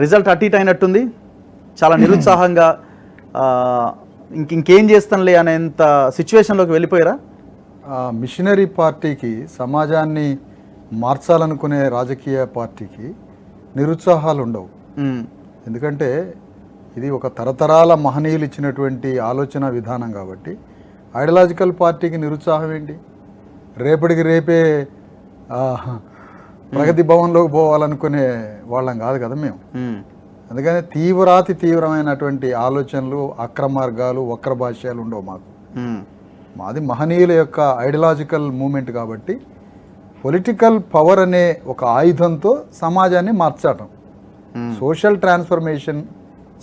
Result అటు ఇటు అయినట్టుంది. చాలా నిరుత్సాహంగా ఇంక ఇంకేం చేస్తానులే అనేంత సిచ్యువేషన్లోకి వెళ్ళిపోయారా? మిషనరీ పార్టీకి సమాజాన్ని మార్చాలనుకునే రాజకీయ పార్టీకి నిరుత్సాహాలు ఉండవు. ఎందుకంటే ఇది ఒక తరతరాల మహనీయులు ఇచ్చినటువంటి ఆలోచన విధానం కాబట్టి ఐడియాలజికల్ పార్టీకి నిరుత్సాహం ఏంటి? రేపటికి రేపే ప్రగతి భవన్లోకి పోవాలనుకునే వాళ్ళం కాదు కదా మేము. అందుకని తీవ్రాతి తీవ్రమైనటువంటి ఆలోచనలు అక్రమార్గాలు వక్ర భాష్యాలు ఉండవు మాకు. మాది మహనీయుల యొక్క ఐడియాలజికల్ మూమెంట్ కాబట్టి పొలిటికల్ పవర్ అనే ఒక ఆయుధంతో సమాజాన్ని మార్చటం. ఉమ్, సోషల్ ట్రాన్స్ఫర్మేషన్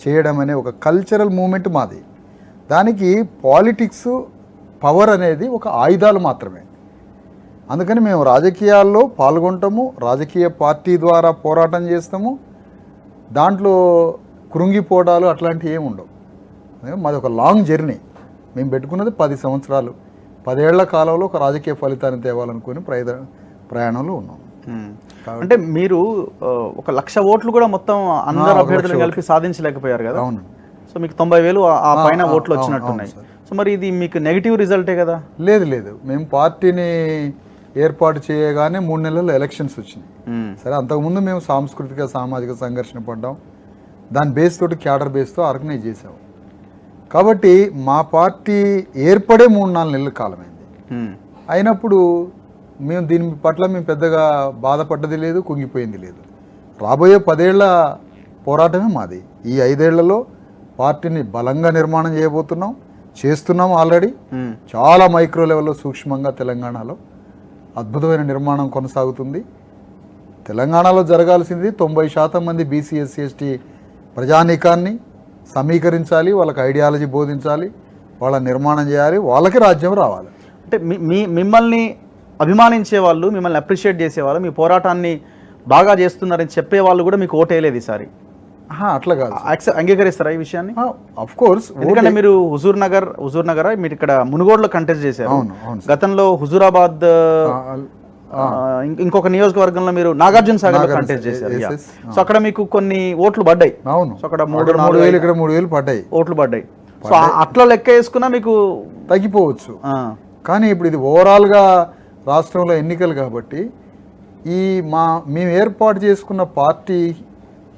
చేయడం అనే ఒక కల్చరల్ మూమెంట్ మాది. దానికి పాలిటిక్స్ పవర్ అనేది ఒక ఆయుధాలు మాత్రమే. అందుకని మేము రాజకీయాల్లో పాల్గొంటాము రాజకీయ పార్టీ ద్వారా పోరాటం చేస్తాము. దాంట్లో కృంగిపోవడాలు అట్లాంటివి ఏమి ఉండవు. మాది ఒక లాంగ్ జర్నీ. మేము పెట్టుకున్నది పది సంవత్సరాలు. పదేళ్ళ కాలంలో ఒక రాజకీయ ఫలితాన్ని తేవాలనుకుని ప్రయద ప్రయాణంలో ఉన్నాం. అంటే మీరు ఒక లక్ష ఓట్లు కూడా మొత్తం అందరు లక్ష కలిపి సాధించలేకపోయారు కదా? అవును. సో మీకు తొంభై వేలు ఆ- పైన ఓట్లు వచ్చినట్టున్నాయి. సో మరి ఇది మీకు నెగిటివ్ రిజల్టే కదా? లేదు లేదు. మేము పార్టీని ఏర్పాటు చేయగానే మూడు నెలల్లో ఎలక్షన్స్ వచ్చినాయి. సరే అంతకుముందు మేము సాంస్కృతిక సామాజిక సంఘర్షణ పడ్డాం. దాని బేస్ తోటి క్యాడర్ బేస్తో ఆర్గనైజ్ చేసాం కాబట్టి మా పార్టీ ఏర్పడే మూడు నాలుగు నెలల కాలమైంది. అయినప్పుడు మేము దీని పట్ల మేము పెద్దగా బాధపడ్డది లేదు కుంగిపోయింది లేదు. రాబోయే పదేళ్ళ పోరాటమే మాది. ఈ ఐదేళ్ళలో పార్టీని బలంగా నిర్మాణం చేయబోతున్నాం చేస్తున్నాం ఆల్రెడీ చాలా మైక్రో లెవెల్లో సూక్ష్మంగా తెలంగాణలో. అద్భుతమైన నిర్మాణం కొనసాగుతుంది. తెలంగాణలో జరగాల్సింది తొంభై శాతం మంది బీసీ ఎస్సీ ఎస్టీ ప్రజానీకాన్ని సమీకరించాలి వాళ్ళకి ఐడియాలజీ బోధించాలి వాళ్ళ నిర్మాణం చేయాలి వాళ్ళకి రాజ్యం రావాలి. అంటే మీ- మిమ్మల్ని అభిమానించే వాళ్ళు మిమ్మల్ని అప్రిషియేట్ చేసేవాళ్ళు మీ పోరాటాన్ని బాగా చేస్తున్నారని చెప్పే వాళ్ళు కూడా మీకు ఓటేయలేదు ఈసారి. అట్లా కాదు అంగీకరిస్తారా ఈ విషయాన్ని? అఫ్ కోర్స్ ఎందుకంటే మీరు హుజూర్ నగర్ హుజూర్ నగర్ మీరు ఇక్కడ మునుగోడులో కంటెస్ట్ చేశారు. అవును అవును గతంలో హుజూరాబాద్ ఇంకొక నియోజకవర్గంలో మీరు నాగార్జున సాగర్ కంటెస్ట్ చేశారు. సో అక్కడ మీకు కొన్ని ఓట్లు పడ్డాయి. అవును. సో అక్కడ మూడు మూడు వేలు ఇక్కడ మూడు వేలు పడ్డాయి. ఓట్లు పడ్డాయి. సో అట్లా లెక్క వేసుకున్నా మీకు తగ్గిపోవచ్చు. కానీ ఇప్పుడు ఇది ఓవరాల్గా రాష్ట్రంలో ఎన్నికలు కాబట్టి ఈ మా మేము ఏర్పాటు చేసుకున్న పార్టీ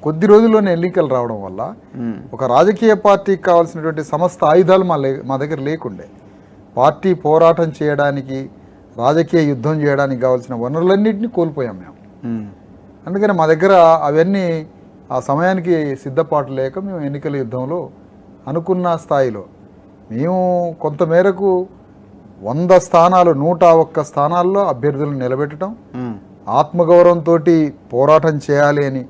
కొద్ది రోజుల్లోనే ఎన్నికలు రావడం వల్ల ఒక రాజకీయ పార్టీకి కావాల్సినటువంటి సమస్త ఆయుధాలు మా లే మా దగ్గర లేకుండే. పార్టీ పోరాటం చేయడానికి రాజకీయ యుద్ధం చేయడానికి కావాల్సిన వనరులన్నింటినీ కోల్పోయాం మేము. అందుకని మా దగ్గర అవన్నీ ఆ సమయానికి సిద్ధపాటు లేక మేము ఎన్నికల యుద్ధంలో అనుకున్న స్థాయిలో మేము కొంతమేరకు వంద స్థానాలు నూట ఒక్క స్థానాల్లో అభ్యర్థులను నిలబెట్టడం ఆత్మగౌరవంతో పోరాటం చేయాలి అని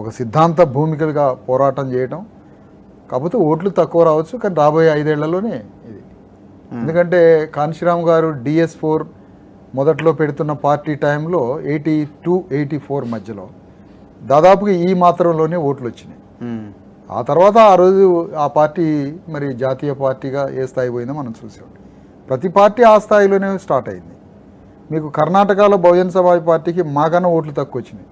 ఒక సిద్ధాంత భూమికలుగా పోరాటం చేయటం. కాకపోతే ఓట్లు తక్కువ రావచ్చు కానీ రాబోయే ఐదేళ్ళలోనే ఇది. ఎందుకంటే కాంశీరామ్ గారు డిఎస్ ఫోర్ మొదట్లో పెడుతున్న పార్టీ టైంలో ఎయిటీ టూ ఎయిటీ ఫోర్ మధ్యలో దాదాపుగా ఈ మాత్రంలోనే ఓట్లు వచ్చినాయి. ఆ తర్వాత ఆ రోజు ఆ పార్టీ మరి జాతీయ పార్టీగా ఏ స్థాయి పోయిందో మనం చూసాం. ప్రతి పార్టీ ఆ స్థాయిలోనే స్టార్ట్ అయింది. మీకు కర్ణాటకలో బహుజన్ సమాజ్ పార్టీకి మాకన్నా ఓట్లు తక్కువ వచ్చినాయి.